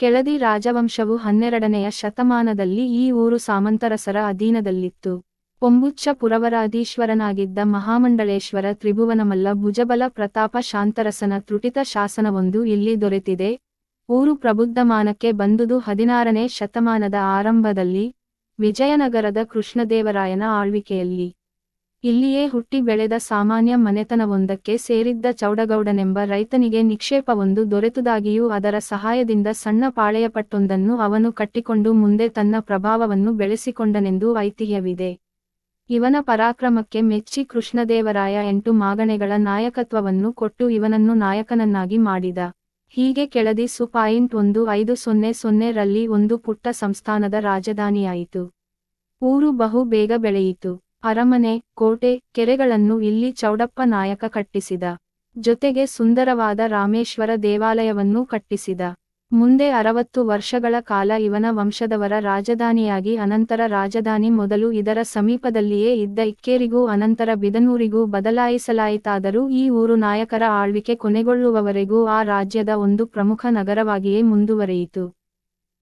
ಕೆಳದಿ ರಾಜವಂಶವು ಹನ್ನೆರಡನೆಯ ಶತಮಾನದಲ್ಲಿ ಈ ಊರು ಸಾಮಂತರಸರ ಅಧೀನದಲ್ಲಿತ್ತು. ಪೊಂಬುಚ್ಚ ಪುರವರಾಧೀಶ್ವರನಾಗಿದ್ದ ಮಹಾಮಂಡಳೇಶ್ವರ ತ್ರಿಭುವನಮಲ್ಲ ಭುಜಬಲ ಪ್ರತಾಪ ಶಾಂತರಸನ ತ್ರುಟಿತ ಶಾಸನವೊಂದು ಇಲ್ಲಿ ದೊರೆತಿದೆ. ಊರು ಪ್ರಬುದ್ಧಮಾನಕ್ಕೆ ಬಂದುದು ಹದಿನಾರನೇ ಶತಮಾನದ ಆರಂಭದಲ್ಲಿ ವಿಜಯನಗರದ ಕೃಷ್ಣದೇವರಾಯನ ಆಳ್ವಿಕೆಯಲ್ಲಿ. ಇಲ್ಲಿಯೇ ಹುಟ್ಟಿ ಬೆಳೆದ ಸಾಮಾನ್ಯ ಮನೆತನವೊಂದಕ್ಕೆ ಸೇರಿದ್ದ ಚೌಡಗೌಡನೆಂಬ ರೈತನಿಗೆ ನಿಕ್ಷೇಪವೊಂದು ದೊರೆತುದಾಗಿಯೂ ಅದರ ಸಹಾಯದಿಂದ ಸಣ್ಣ ಪಾಳೆಯಪಟ್ಟೊಂದನ್ನು ಅವನು ಕಟ್ಟಿಕೊಂಡು ಮುಂದೆ ತನ್ನ ಪ್ರಭಾವವನ್ನು ಬೆಳೆಸಿಕೊಂಡನೆಂದು ಐತಿಹ್ಯವಿದೆ. ಇವನ ಪರಾಕ್ರಮಕ್ಕೆ ಮೆಚ್ಚಿ ಕೃಷ್ಣದೇವರಾಯ ಎಂಟು ಮಾಗಣೆಗಳ ನಾಯಕತ್ವವನ್ನು ಕೊಟ್ಟು ಇವನನ್ನು ನಾಯಕನನ್ನಾಗಿ ಮಾಡಿದ. ಹೀಗೆ ಕೆಳದಿ ಸು ಪಾಯಿಂಟ್ ಒಂದು ಐದು ಸೊನ್ನೆ ಸೊನ್ನೆ ರಲ್ಲಿ ಒಂದು ಪುಟ್ಟ ಸಂಸ್ಥಾನದ ರಾಜಧಾನಿಯಾಯಿತು. ಊರು ಬಹು ಬೇಗ ಬೆಳೆಯಿತು. ಅರಮನೆ, ಕೋಟೆ, ಕೆರೆಗಳನ್ನು ಇಲ್ಲಿ ಚೌಡಪ್ಪ ನಾಯಕ ಕಟ್ಟಿಸಿದ. ಜೊತೆಗೆ ಸುಂದರವಾದ ರಾಮೇಶ್ವರ ದೇವಾಲಯವನ್ನೂ ಕಟ್ಟಿಸಿದ. ಮುಂದೆ ಅರವತ್ತು ವರ್ಷಗಳ ಕಾಲ ಇವನ ವಂಶದವರ ರಾಜಧಾನಿಯಾಗಿ ಅನಂತರ ರಾಜಧಾನಿ ಮೊದಲು ಇದರ ಸಮೀಪದಲ್ಲಿಯೇ ಇದ್ದ ಇಕ್ಕೇರಿಗೂ ಅನಂತರ ಬಿದನೂರಿಗೂ ಬದಲಾಯಿಸಲಾಯಿತಾದರೂ ಈ ಊರು ನಾಯಕರ ಆಳ್ವಿಕೆ ಕೊನೆಗೊಳ್ಳುವವರೆಗೂ ಆ ರಾಜ್ಯದ ಒಂದು ಪ್ರಮುಖ ನಗರವಾಗಿಯೇ ಮುಂದುವರಿಯಿತು.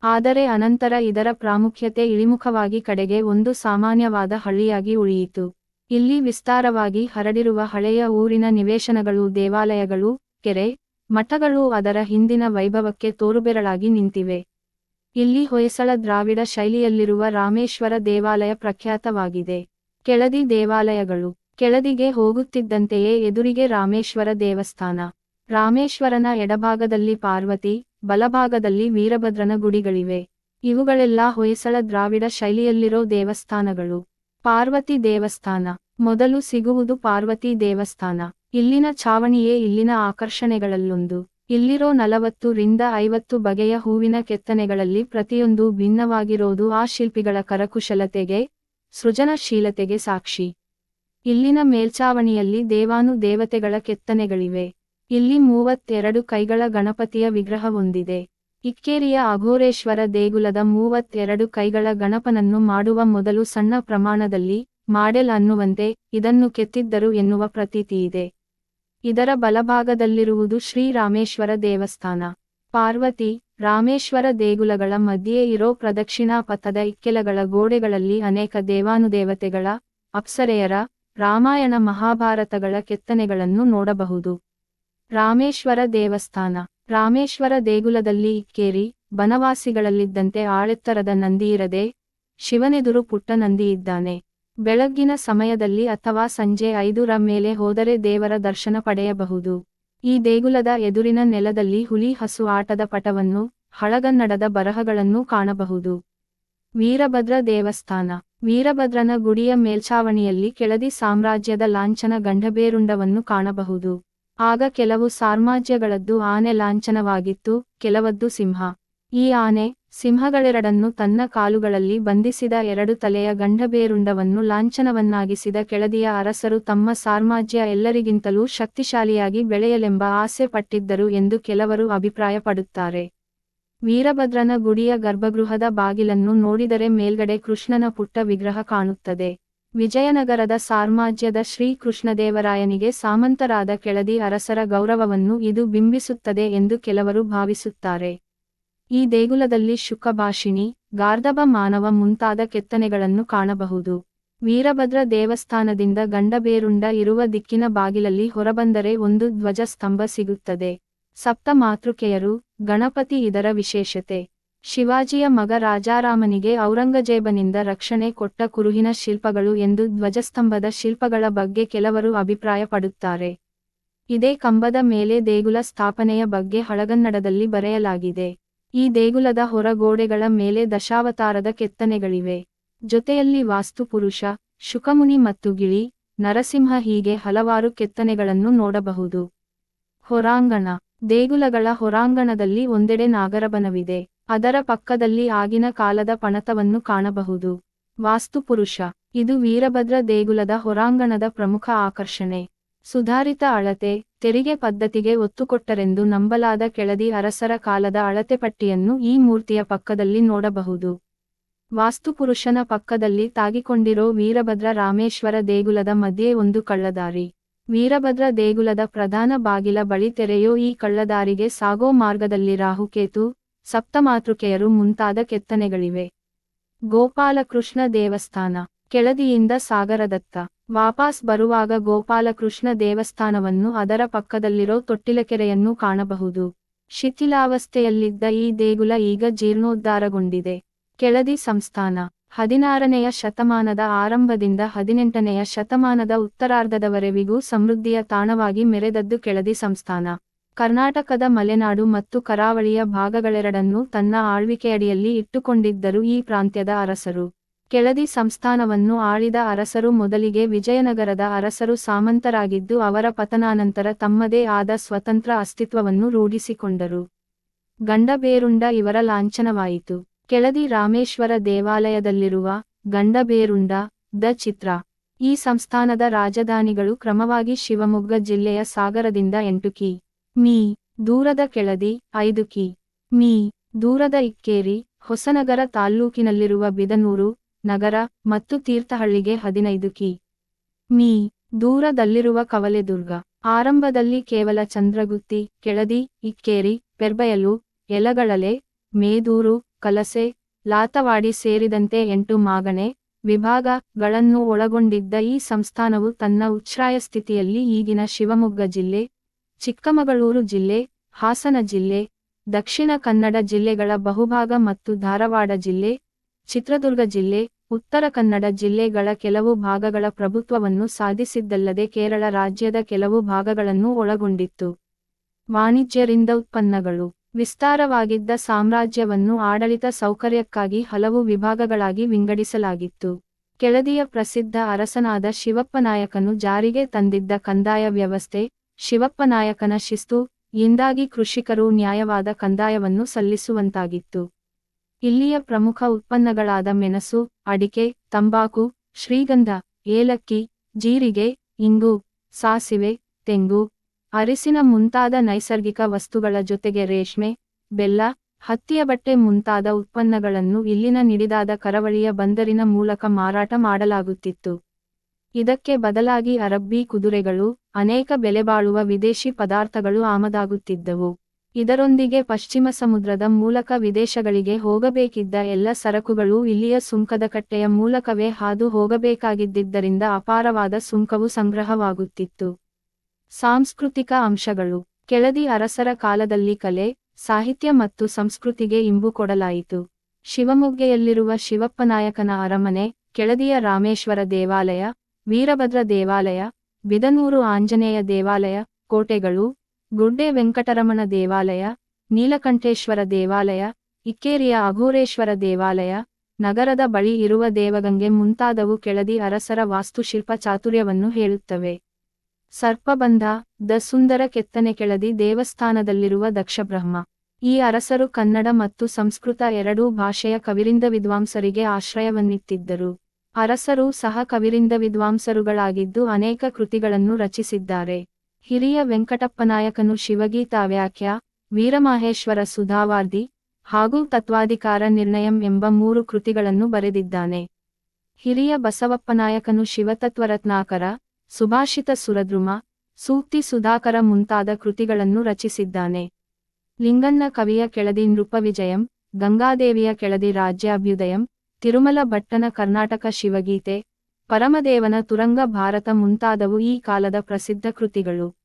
ಆದರೆ ಅನಂತರ ಇದರ ಪ್ರಾಮುಖ್ಯತೆ ಇಳಿಮುಖವಾಗಿ ಕಡೆಗೆ ಒಂದು ಸಾಮಾನ್ಯವಾದ ಹಳ್ಳಿಯಾಗಿ ಉಳಿಯಿತು. ಇಲ್ಲಿ ವಿಸ್ತಾರವಾಗಿ ಹರಡಿರುವ ಹಳೆಯ ಊರಿನ ನಿವೇಶನಗಳು, ದೇವಾಲಯಗಳು, ಕೆರೆ, ಮಠಗಳು ಅದರ ಹಿಂದಿನ ವೈಭವಕ್ಕೆ ತೋರುಬೆರಳಾಗಿ ನಿಂತಿವೆ. ಇಲ್ಲಿ ಹೊಯ್ಸಳ ದ್ರಾವಿಡ ಶೈಲಿಯಲ್ಲಿರುವ ರಾಮೇಶ್ವರ ದೇವಾಲಯ ಪ್ರಖ್ಯಾತವಾಗಿದೆ. ಕೆಳದಿ ದೇವಾಲಯಗಳು, ಕೆಳದಿಗೆ ಹೋಗುತ್ತಿದ್ದಂತೆಯೇ ಎದುರಿಗೆ ರಾಮೇಶ್ವರ ದೇವಸ್ಥಾನ. ರಾಮೇಶ್ವರನ ಎಡಭಾಗದಲ್ಲಿ ಪಾರ್ವತಿ ಬಲಭಾಗದಲ್ಲಿ ವೀರಭದ್ರನ ಗುಡಿಗಳಿವೆ. ಇವುಗಳೆಲ್ಲ ಹೊಯ್ಸಳ ದ್ರಾವಿಡ ಶೈಲಿಯಲ್ಲಿರೋ ದೇವಸ್ಥಾನಗಳು. ಪಾರ್ವತಿ ದೇವಸ್ಥಾನ. ಮೊದಲು ಸಿಗುವುದು ಪಾರ್ವತಿ ದೇವಸ್ಥಾನ. ಇಲ್ಲಿನ ಛಾವಣಿಯೇ ಇಲ್ಲಿನ ಆಕರ್ಷಣೆಗಳಲ್ಲೊಂದು. ಇಲ್ಲಿರೋ ನಲವತ್ತು ರಿಂದ ಐವತ್ತು ಬಗೆಯ ಹೂವಿನ ಕೆತ್ತನೆಗಳಲ್ಲಿ ಪ್ರತಿಯೊಂದು ಭಿನ್ನವಾಗಿರೋದು ಆ ಶಿಲ್ಪಿಗಳ ಕರಕುಶಲತೆಗೆ, ಸೃಜನಶೀಲತೆಗೆ ಸಾಕ್ಷಿ. ಇಲ್ಲಿನ ಮೇಲ್ಛಾವಣಿಯಲ್ಲಿ ದೇವಾನು ದೇವತೆಗಳ ಕೆತ್ತನೆಗಳಿವೆ. ಇಲ್ಲಿ ಮೂವತ್ತೆರಡು ಕೈಗಳ ಗಣಪತಿಯ ವಿಗ್ರಹ ಹೊಂದಿದೆ. ಇಕ್ಕೇರಿಯ ಅಘೋರೇಶ್ವರ ದೇಗುಲದ ಮೂವತ್ತೆರಡು ಕೈಗಳ ಗಣಪನನ್ನು ಮಾಡುವ ಮೊದಲು ಸಣ್ಣ ಪ್ರಮಾಣದಲ್ಲಿ ಮಾಡೆಲ್ ಅನ್ನುವಂತೆ ಇದನ್ನು ಕೆತ್ತಿದ್ದರು ಎನ್ನುವ ಪ್ರತೀತಿಯಿದೆ ಇದರ ಬಲಭಾಗದಲ್ಲಿರುವುದು ಶ್ರೀರಾಮೇಶ್ವರ ದೇವಸ್ಥಾನ. ಪಾರ್ವತಿ, ರಾಮೇಶ್ವರ ದೇಗುಲಗಳ ಮಧ್ಯೆ ಇರೋ ಪ್ರದಕ್ಷಿಣಾ ಪಥದ ಇಕ್ಕೆಲಗಳ ಗೋಡೆಗಳಲ್ಲಿ ಅನೇಕ ದೇವಾನುದೇವತೆಗಳ, ಅಪ್ಸರೆಯರ, ರಾಮಾಯಣ ಮಹಾಭಾರತಗಳ ಕೆತ್ತನೆಗಳನ್ನು ನೋಡಬಹುದು. ರಾಮೇಶ್ವರ ದೇವಸ್ಥಾನ. ರಾಮೇಶ್ವರ ದೇಗುಲದಲ್ಲಿ ಇಕ್ಕೇರಿ, ಬನವಾಸಿಗಳಲ್ಲಿದ್ದಂತೆ ಆಳೆತ್ತರದ ಇರದೆ, ಶಿವನೆದುರು ಪುಟ್ಟ ನಂದಿ ಇದ್ದಾನೆ. ಬೆಳಗ್ಗಿನ ಸಮಯದಲ್ಲಿ ಅಥವಾ ಸಂಜೆ ಐದರ ಮೇಲೆ ಹೋದರೆ ದೇವರ ದರ್ಶನ ಪಡೆಯಬಹುದು. ಈ ದೇಗುಲದ ಎದುರಿನ ನೆಲದಲ್ಲಿ ಹುಲಿ ಹಸು ಆಟದ ಪಟವನ್ನು, ಹಳಗನ್ನಡದ ಬರಹಗಳನ್ನೂ ಕಾಣಬಹುದು. ವೀರಭದ್ರ ದೇವಸ್ಥಾನ. ವೀರಭದ್ರನ ಗುಡಿಯ ಮೇಲ್ಛಾವಣಿಯಲ್ಲಿ ಕೆಳದಿ ಸಾಮ್ರಾಜ್ಯದ ಲಾಂಛನ ಗಂಡಬೇರುಂಡವನ್ನು ಕಾಣಬಹುದು. ಆಗ ಕೆಲವು ಸಾರ್ಮಾಜ್ಯಗಳದ್ದು ಆನೆ ಲಾಂಛನವಾಗಿತ್ತು, ಕೆಲವದ್ದು ಸಿಂಹ. ಈ ಆನೆ ಸಿಂಹಗಳೆರಡನ್ನು ತನ್ನ ಕಾಲುಗಳಲ್ಲಿ ಬಂಧಿಸಿದ ಎರಡು ತಲೆಯ ಗಂಡಬೇರುಂಡವನ್ನು ಲಾಂಛನವನ್ನಾಗಿಸಿದ ಕೆಳದಿಯ ಅರಸರು ತಮ್ಮ ಸಾರ್ಮಾಜ್ಯ ಎಲ್ಲರಿಗಿಂತಲೂ ಶಕ್ತಿಶಾಲಿಯಾಗಿ ಬೆಳೆಯಲೆಂಬ ಆಸೆ ಪಟ್ಟಿದ್ದರು ಎಂದು ಕೆಲವರು ಅಭಿಪ್ರಾಯಪಡುತ್ತಾರೆ. ವೀರಭದ್ರನ ಗುಡಿಯ ಗರ್ಭಗೃಹದ ಬಾಗಿಲನ್ನು ನೋಡಿದರೆ ಮೇಲ್ಗಡೆ ಕೃಷ್ಣನ ಪುಟ್ಟ ವಿಗ್ರಹ ಕಾಣುತ್ತದೆ. ವಿಜಯನಗರದ ಸಾಮ್ರಾಜ್ಯದ ಶ್ರೀ ಕೃಷ್ಣದೇವರಾಯನಿಗೆ ಸಾಮಂತರಾದ ಕೆಳದಿ ಅರಸರ ಗೌರವವನ್ನು ಇದು ಬಿಂಬಿಸುತ್ತದೆ ಎಂದು ಕೆಲವರು ಭಾವಿಸುತ್ತಾರೆ. ಈ ದೇಗುಲದಲ್ಲಿ ಶುಕಭಾಷಿಣಿ ಗಾರ್ಧಬ ಮಾನವ ಮುಂತಾದ ಕೆತ್ತನೆಗಳನ್ನು ಕಾಣಬಹುದು. ವೀರಭದ್ರ ದೇವಸ್ಥಾನದಿಂದ ಗಂಡಬೇರುಂಡ ಇರುವ ದಿಕ್ಕಿನ ಬಾಗಿಲಲ್ಲಿ ಹೊರಬಂದರೆ ಒಂದು ಧ್ವಜ ಸ್ತಂಭ ಸಿಗುತ್ತದೆ. ಸಪ್ತ ಮಾತೃಕೆಯರು ಗಣಪತಿ ಇದರ ವಿಶೇಷತೆ. ಶಿವಾಜಿಯ ಮಗ ರಾಜಾರಾಮನಿಗೆ ಔರಂಗಜೇಬನಿಂದ ರಕ್ಷಣೆ ಕೊಟ್ಟ ಕುರುಹಿನ ಶಿಲ್ಪಗಳು ಎಂದು ಧ್ವಜಸ್ತಂಭದ ಶಿಲ್ಪಗಳ ಬಗ್ಗೆ ಕೆಲವರು ಅಭಿಪ್ರಾಯಪಡುತ್ತಾರೆ. ಇದೇ ಕಂಬದ ಮೇಲೆ ದೇಗುಲ ಸ್ಥಾಪನೆಯ ಬಗ್ಗೆ ಹಳಗನ್ನಡದಲ್ಲಿ ಬರೆಯಲಾಗಿದೆ. ಈ ದೇಗುಲದ ಹೊರಗೋಡೆಗಳ ಮೇಲೆ ದಶಾವತಾರದ ಕೆತ್ತನೆಗಳಿವೆ. ಜೊತೆಯಲ್ಲಿ ವಾಸ್ತುಪುರುಷ ಶುಕಮುನಿ ಮತ್ತು ಗಿಳಿ, ನರಸಿಂಹ ಹೀಗೆ ಹಲವಾರು ಕೆತ್ತನೆಗಳನ್ನು ನೋಡಬಹುದು. ಹೊರಾಂಗಣ. ದೇಗುಲಗಳ ಹೊರಾಂಗಣದಲ್ಲಿ ಒಂದೆಡೆ ನಾಗರಬನವಿದೆ. ಅದರ ಪಕ್ಕದಲ್ಲಿ ಆಗಿನ ಕಾಲದ ಪಣತವನ್ನು ಕಾಣಬಹುದು. ವಾಸ್ತುಪುರುಷ ಇದು ವೀರಭದ್ರ ದೇಗುಲದ ಹೊರಾಂಗಣದ ಪ್ರಮುಖ ಆಕರ್ಷಣೆ. ಸುಧಾರಿತ ಅಳತೆ, ತೆರಿಗೆ ಪದ್ಧತಿಗೆ ಒತ್ತುಕೊಟ್ಟರೆಂದು ನಂಬಲಾದ ಕೆಳದಿ ಅರಸರ ಕಾಲದ ಅಳತೆ ಪಟ್ಟಿಯನ್ನು ಈ ಮೂರ್ತಿಯ ಪಕ್ಕದಲ್ಲಿ ನೋಡಬಹುದು. ವಾಸ್ತುಪುರುಷನ ಪಕ್ಕದಲ್ಲಿ ತಾಗಿಕೊಂಡಿರೋ ವೀರಭದ್ರ ರಾಮೇಶ್ವರ ದೇಗುಲದ ಮಧ್ಯೆ ಒಂದು ಕಳ್ಳದಾರಿ. ವೀರಭದ್ರ ದೇಗುಲದ ಪ್ರಧಾನ ಬಾಗಿಲ ಬಳಿ ತೆರೆಯೋ ಈ ಕಳ್ಳದಾರಿಗೆ ಸಾಗೋ ಮಾರ್ಗದಲ್ಲಿ ರಾಹುಕೇತು ಸಪ್ತಮಾತೃಕೆಯರು ಮುಂತಾದ ಕೆತ್ತನೆಗಳಿವೆ. ಗೋಪಾಲಕೃಷ್ಣ ದೇವಸ್ಥಾನ, ಕೆಳದಿಯಿಂದ ಸಾಗರದತ್ತ. ವಾಪಾಸ್ ಬರುವಾಗ ಗೋಪಾಲಕೃಷ್ಣ ದೇವಸ್ಥಾನವನ್ನು ಅದರ ಪಕ್ಕದಲ್ಲಿರೋ ತೊಟ್ಟಿಲಕೆರೆಯನ್ನು ಕಾಣಬಹುದು. ಶಿಥಿಲಾವಸ್ಥೆಯಲ್ಲಿದ್ದ ಈ ದೇಗುಲ ಈಗ ಜೀರ್ಣೋದ್ಧಾರಗೊಂಡಿದೆ. ಕೆಳದಿ ಸಂಸ್ಥಾನ, ಹದಿನಾರನೆಯ ಶತಮಾನದ ಆರಂಭದಿಂದ ಹದಿನೆಂಟನೆಯ ಶತಮಾನದ ಉತ್ತರಾರ್ಧದವರೆವಿಗೂ ಸಮೃದ್ಧಿಯ ತಾಣವಾಗಿ ಮೆರೆದದ್ದು ಕೆಳದಿ ಸಂಸ್ಥಾನ. ಕರ್ನಾಟಕದ ಮಲೆನಾಡು ಮತ್ತು ಕರಾವಳಿಯ ಭಾಗಗಳೆರಡನ್ನೂ ತನ್ನ ಆಳ್ವಿಕೆಯಡಿಯಲ್ಲಿ ಇಟ್ಟುಕೊಂಡಿದ್ದರು ಈ ಪ್ರಾಂತ್ಯದ ಅರಸರು. ಕೆಳದಿ ಸಂಸ್ಥಾನವನ್ನು ಆಳಿದ ಅರಸರು ಮೊದಲಿಗೆ ವಿಜಯನಗರದ ಅರಸರು ಸಾಮಂತರಾಗಿದ್ದು ಅವರ ಪತನಾನಂತರ ತಮ್ಮದೇ ಆದ ಸ್ವತಂತ್ರ ಅಸ್ತಿತ್ವವನ್ನು ರೂಢಿಸಿಕೊಂಡರು. ಗಂಡಬೇರುಂಡ ಇವರ ಲಾಂಛನವಾಯಿತು. ಕೆಳದಿ ರಾಮೇಶ್ವರ ದೇವಾಲಯದಲ್ಲಿರುವ ಗಂಡಬೇರುಂಡ, ದ ಚಿತ್ರ. ಈ ಸಂಸ್ಥಾನದ ರಾಜಧಾನಿಗಳು ಕ್ರಮವಾಗಿ ಶಿವಮೊಗ್ಗ ಜಿಲ್ಲೆಯ ಸಾಗರದಿಂದ ಎಂಟು ಕಿ. ಮೀ, ದೂರದ ಕೆಳದಿ, ಐದು ಕಿ. ಮೀ, ದೂರದ ಇಕ್ಕೇರಿ, ಹೊಸನಗರ ತಾಲ್ಲೂಕಿನಲ್ಲಿರುವ ಬಿದನೂರು, ನಗರ ಮತ್ತು ತೀರ್ಥಹಳ್ಳಿಗೆ ಹದಿನೈದು ಕಿ. ಮೀ, ದೂರದಲ್ಲಿರುವ ಕವಲೆದುರ್ಗ. ಆರಂಭದಲ್ಲಿ ಕೇವಲ ಚಂದ್ರಗುತ್ತಿ, ಕೆಳದಿ, ಇಕ್ಕೇರಿ, ಪೆರ್ಬಯಲು, ಎಲಗಳಲೆ, ಮೇದೂರು, ಕಲಸೆ, ಲಾತವಾಡಿ ಸೇರಿದಂತೆ ಎಂಟು ಮಾಗಣೆ ವಿಭಾಗಗಳನ್ನು ಒಳಗೊಂಡಿದ್ದ ಈ ಸಂಸ್ಥಾನವು ತನ್ನ ಉಚ್ಛ್ರಾಯ ಸ್ಥಿತಿಯಲ್ಲಿ ಈಗಿನ ಶಿವಮೊಗ್ಗ ಜಿಲ್ಲೆ ಚಿಕ್ಕಮಗಳೂರು ಜಿಲ್ಲೆ, ಹಾಸನ ಜಿಲ್ಲೆ, ದಕ್ಷಿಣ ಕನ್ನಡ ಜಿಲ್ಲೆಗಳ ಬಹುಭಾಗ ಮತ್ತು ಧಾರವಾಡ ಜಿಲ್ಲೆ, ಚಿತ್ರದುರ್ಗ ಜಿಲ್ಲೆ, ಉತ್ತರ ಕನ್ನಡ ಜಿಲ್ಲೆಗಳ ಕೆಲವು ಭಾಗಗಳ ಪ್ರಭುತ್ವವನ್ನು ಸಾಧಿಸಿದ್ದಲ್ಲದೆ ಕೇರಳ ರಾಜ್ಯದ ಕೆಲವು ಭಾಗಗಳನ್ನು ಒಳಗೊಂಡಿತ್ತು. ವಾಣಿಜ್ಯರಿಂದ ಉತ್ಪನ್ನಗಳು. ವಿಸ್ತಾರವಾಗಿದ್ದ ಸಾಮ್ರಾಜ್ಯವನ್ನು ಆಡಳಿತ ಸೌಕರ್ಯಕ್ಕಾಗಿ ಹಲವು ವಿಭಾಗಗಳಾಗಿ ವಿಂಗಡಿಸಲಾಗಿತ್ತು. ಕೆಳದಿಯ ಪ್ರಸಿದ್ಧ ಅರಸನಾದ ಶಿವಪ್ಪನಾಯಕನು ಜಾರಿಗೆ ತಂದಿದ್ದ ಕಂದಾಯ ವ್ಯವಸ್ಥೆ ಶಿವಪ್ಪನಾಯಕನ ಶಿಸ್ತು, ಇಂದಾಗಿ ಕೃಷಿಕರು ನ್ಯಾಯವಾದ ಕಂದಾಯವನ್ನು ಸಲ್ಲಿಸುವಂತಾಗಿತ್ತು. ಇಲ್ಲಿಯ ಪ್ರಮುಖ ಉತ್ಪನ್ನಗಳಾದ ಮೆಣಸು, ಅಡಿಕೆ, ತಂಬಾಕು, ಶ್ರೀಗಂಧ, ಏಲಕ್ಕಿ, ಜೀರಿಗೆ, ಇಂಗು, ಸಾಸಿವೆ, ತೆಂಗು, ಅರಿಸಿನ ಮುಂತಾದ ನೈಸರ್ಗಿಕ ವಸ್ತುಗಳ ಜೊತೆಗೆ ರೇಷ್ಮೆ, ಬೆಲ್ಲ, ಹತ್ತಿಯ ಬಟ್ಟೆ ಮುಂತಾದ ಉತ್ಪನ್ನಗಳನ್ನು ಇಲ್ಲಿನ ನಿಡಿದಾದ ಕರಾವಳಿಯ ಬಂದರಿನ ಮೂಲಕ ಮಾರಾಟ ಮಾಡಲಾಗುತ್ತಿತ್ತು. ಇದಕ್ಕೆ ಬದಲಾಗಿ ಅರಬ್ಬಿ ಕುದುರೆಗಳು, ಅನೇಕ ಬೆಲೆಬಾಳುವ ವಿದೇಶಿ ಪದಾರ್ಥಗಳು ಆಮದಾಗುತ್ತಿದ್ದವು. ಇದರೊಂದಿಗೆ ಪಶ್ಚಿಮ ಸಮುದ್ರದ ಮೂಲಕ ವಿದೇಶಗಳಿಗೆ ಹೋಗಬೇಕಿದ್ದ ಎಲ್ಲ ಸರಕುಗಳು ಇಲ್ಲಿಯ ಸುಂಕದ ಕಟ್ಟೆಯ ಮೂಲಕವೇ ಹಾದು ಹೋಗಬೇಕಾಗಿದ್ದರಿಂದ ಅಪಾರವಾದ ಸುಂಕವು ಸಂಗ್ರಹವಾಗುತ್ತಿತ್ತು. ಸಾಂಸ್ಕೃತಿಕ ಅಂಶಗಳು. ಕೆಳದಿ ಅರಸರ ಕಾಲದಲ್ಲಿ ಕಲೆ, ಸಾಹಿತ್ಯ ಮತ್ತು ಸಂಸ್ಕೃತಿಗೆ ಇಂಬು ಕೊಡಲಾಯಿತು. ಶಿವಮೊಗ್ಗೆಯಲ್ಲಿರುವ ಶಿವಪ್ಪನಾಯಕನ ಅರಮನೆ, ಕೆಳದಿಯ ರಾಮೇಶ್ವರ ದೇವಾಲಯ ವೀರಭದ್ರ ದೇವಾಲಯ, ಬಿದನೂರು ಆಂಜನೇಯ ದೇವಾಲಯ, ಕೋಟೆಗಳು, ಗುಡ್ಡೆ ವೆಂಕಟರಮಣ ದೇವಾಲಯ, ನೀಲಕಂಠೇಶ್ವರ ದೇವಾಲಯ, ಇಕ್ಕೇರಿಯ ಅಘೋರೇಶ್ವರ ದೇವಾಲಯ, ನಗರದ ಬಳಿ ಇರುವ ದೇವಗಂಗೆ ಮುಂತಾದವು ಕೆಳದಿ ಅರಸರ ವಾಸ್ತುಶಿಲ್ಪ ಚಾತುರ್ಯವನ್ನು ಹೇಳುತ್ತವೆ. ಸರ್ಪಬಂಧ, ದ ಸುಂದರ ಕೆತ್ತನೆ ಕೆಳದಿ ದೇವಸ್ಥಾನದಲ್ಲಿರುವ ದಕ್ಷಬ್ರಹ್ಮ. ಈ ಅರಸರು ಕನ್ನಡ ಮತ್ತು ಸಂಸ್ಕೃತ ಎರಡೂ ಭಾಷೆಯ ಕವಿರಿಂದ ವಿದ್ವಾಂಸರಿಗೆ ಆಶ್ರಯವನ್ನಿತ್ತಿದ್ದರು ಅರಸರು ಸಹ ಕವಿರಿಂದ ವಿದ್ವಾಂಸರುಗಳಾಗಿದ್ದು ಅನೇಕ ಕೃತಿಗಳನ್ನು ರಚಿಸಿದ್ದಾರೆ. ಹಿರಿಯ ವೆಂಕಟಪ್ಪನಾಯಕನು ಶಿವಗೀತಾ ವ್ಯಾಖ್ಯ, ವೀರಮಹೇಶ್ವರ ಸುಧಾವಾರ್ದಿ ಹಾಗೂ ತತ್ವಾಧಿಕಾರ ನಿರ್ಣಯಂ ಎಂಬ ಮೂರು ಕೃತಿಗಳನ್ನು ಬರೆದಿದ್ದಾನೆ. ಹಿರಿಯ ಬಸವಪ್ಪನಾಯಕನು ಶಿವತತ್ವರತ್ನಾಕರ, ಸುಭಾಷಿತ ಸುರದ್ರುಮ, ಸೂಕ್ತಿ ಸುಧಾಕರ ಮುಂತಾದ ಕೃತಿಗಳನ್ನು ರಚಿಸಿದ್ದಾನೆ. ಲಿಂಗಣ್ಣ ಕವಿಯ ಕೆಳದಿ ನೃಪವಿಜಯಂ, ಗಂಗಾದೇವಿಯ ಕೆಳದಿ ರಾಜ್ಯಾಭ್ಯುದಯಂ ತಿರುಮಲ ಭಟ್ಟನ ಕರ್ನಾಟಕ ಶಿವಗೀತೆ, ಪರಮದೇವನ ತುರಂಗ ಭಾರತ ಮುಂತಾದವು ಈ ಕಾಲದ ಪ್ರಸಿದ್ಧ ಕೃತಿಗಳು.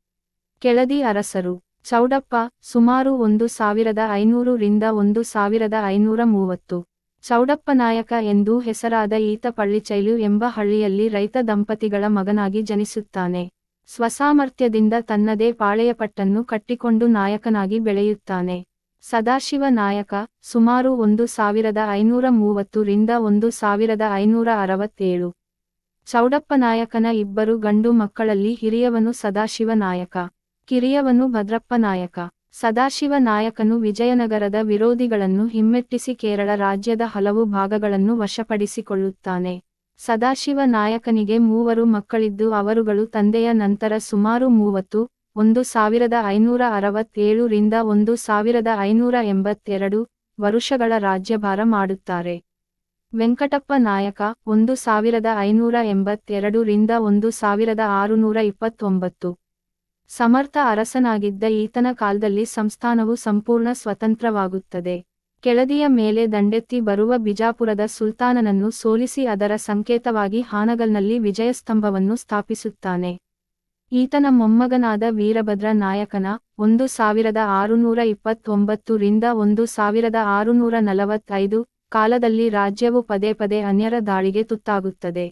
ಕೆಳದಿ ಅರಸರು, ಚೌಡಪ್ಪ, ಸುಮಾರು ಒಂದು ಸಾವಿರದ ಐನೂರು ರಿಂದ ಒಂದು ಸಾವಿರದ ಐನೂರ ಮೂವತ್ತು. ಚೌಡಪ್ಪ ನಾಯಕ ಎಂದೂ ಹೆಸರಾದ ಈತ ಪಳ್ಳಿಚೈಲು ಎಂಬ ಹಳ್ಳಿಯಲ್ಲಿ ರೈತ ದಂಪತಿಗಳ ಮಗನಾಗಿ ಜನಿಸುತ್ತಾನೆ. ಸ್ವಸಾಮರ್ಥ್ಯದಿಂದ ತನ್ನದೇ ಪಾಳೆಯಪಟ್ಟನ್ನು ಕಟ್ಟಿಕೊಂಡು ನಾಯಕನಾಗಿ ಬೆಳೆಯುತ್ತಾನೆ. ಸದಾಶಿವ ನಾಯಕ, ಸುಮಾರು ಒಂದು ಸಾವಿರದ ಐನೂರ ಮೂವತ್ತು ರಿಂದ ಒಂದು ಸಾವಿರದ ಐನೂರ ಅರವತ್ತೇಳು. ಚೌಡಪ್ಪನಾಯಕನ ಇಬ್ಬರು ಗಂಡು ಮಕ್ಕಳಲ್ಲಿ ಹಿರಿಯವನು ಸದಾಶಿವ ನಾಯಕ, ಕಿರಿಯವನು ಭದ್ರಪ್ಪ ನಾಯಕ. ಸದಾಶಿವ ನಾಯಕನು ವಿಜಯನಗರದ ವಿರೋಧಿಗಳನ್ನು ಹಿಮ್ಮೆಟ್ಟಿಸಿ ಕೇರಳ ರಾಜ್ಯದ ಹಲವು ಭಾಗಗಳನ್ನು ವಶಪಡಿಸಿಕೊಳ್ಳುತ್ತಾನೆ. ಸದಾಶಿವ ನಾಯಕನಿಗೆ ಮೂವರು ಮಕ್ಕಳಿದ್ದು, ಅವರುಗಳು ತಂದೆಯ ನಂತರ ಸುಮಾರು ಮೂವತ್ತು ಒಂದು ಸಾವಿರದ ಐನೂರ ಅರವತ್ತೇಳು ರಿಂದ ಒಂದು ಸಾವಿರದ ಐನೂರ ಎಂಬತ್ತೆರಡು ವರುಷಗಳ ರಾಜ್ಯಭಾರ ಮಾಡುತ್ತಾರೆ. ವೆಂಕಟಪ್ಪ ನಾಯಕ ಒಂದು ಸಾವಿರದ ಐನೂರ ಎಂಬತ್ತೆರಡು ರಿಂದ ಒಂದು ಸಾವಿರದ ಆರುನೂರ ಇಪ್ಪತ್ತೊಂಬತ್ತು. ಸಮರ್ಥ ಅರಸನಾಗಿದ್ದ ಈತನ ಕಾಲದಲ್ಲಿ ಸಂಸ್ಥಾನವು ಸಂಪೂರ್ಣ ಸ್ವತಂತ್ರವಾಗುತ್ತದೆ. ಕೆಳದಿಯ ಮೇಲೆ ದಂಡೆತ್ತಿ ಬರುವ ಬಿಜಾಪುರದ ಸುಲ್ತಾನನನ್ನು ಸೋಲಿಸಿ ಅದರ ಸಂಕೇತವಾಗಿ ಹಾನಗಲ್ನಲ್ಲಿ ವಿಜಯಸ್ತಂಭವನ್ನು ಸ್ಥಾಪಿಸುತ್ತಾನೆ. ಈತನ ಮೊಮ್ಮಗನಾದ ವೀರಭದ್ರ ನಾಯಕನ ಒಂದು ಸಾವಿರದ ಆರುನೂರ ಇಪ್ಪತ್ತೊಂಬತ್ತು ರಿಂದ ಒಂದು ಸಾವಿರದ ಆರುನೂರ ನಲವತ್ತೈದು ಕಾಲದಲ್ಲಿ ರಾಜ್ಯವು ಪದೇ ಪದೇ ಅನ್ಯರ ದಾಳಿಗೆ ತುತ್ತಾಗುತ್ತದೆ.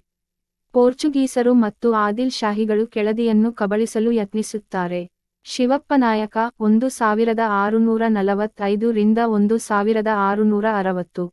ಪೋರ್ಚುಗೀಸರು ಮತ್ತು ಆದಿಲ್ ಶಾಹಿಗಳು ಕೆಳದಿಯನ್ನು ಕಬಳಿಸಲು ಯತ್ನಿಸುತ್ತಾರೆ. ಶಿವಪ್ಪ ನಾಯಕ ಒಂದು ಸಾವಿರದ ಆರುನೂರ ನಲವತ್ತೈದು ರಿಂದ ಒಂದು ಸಾವಿರದ ಆರುನೂರ ಅರವತ್ತು.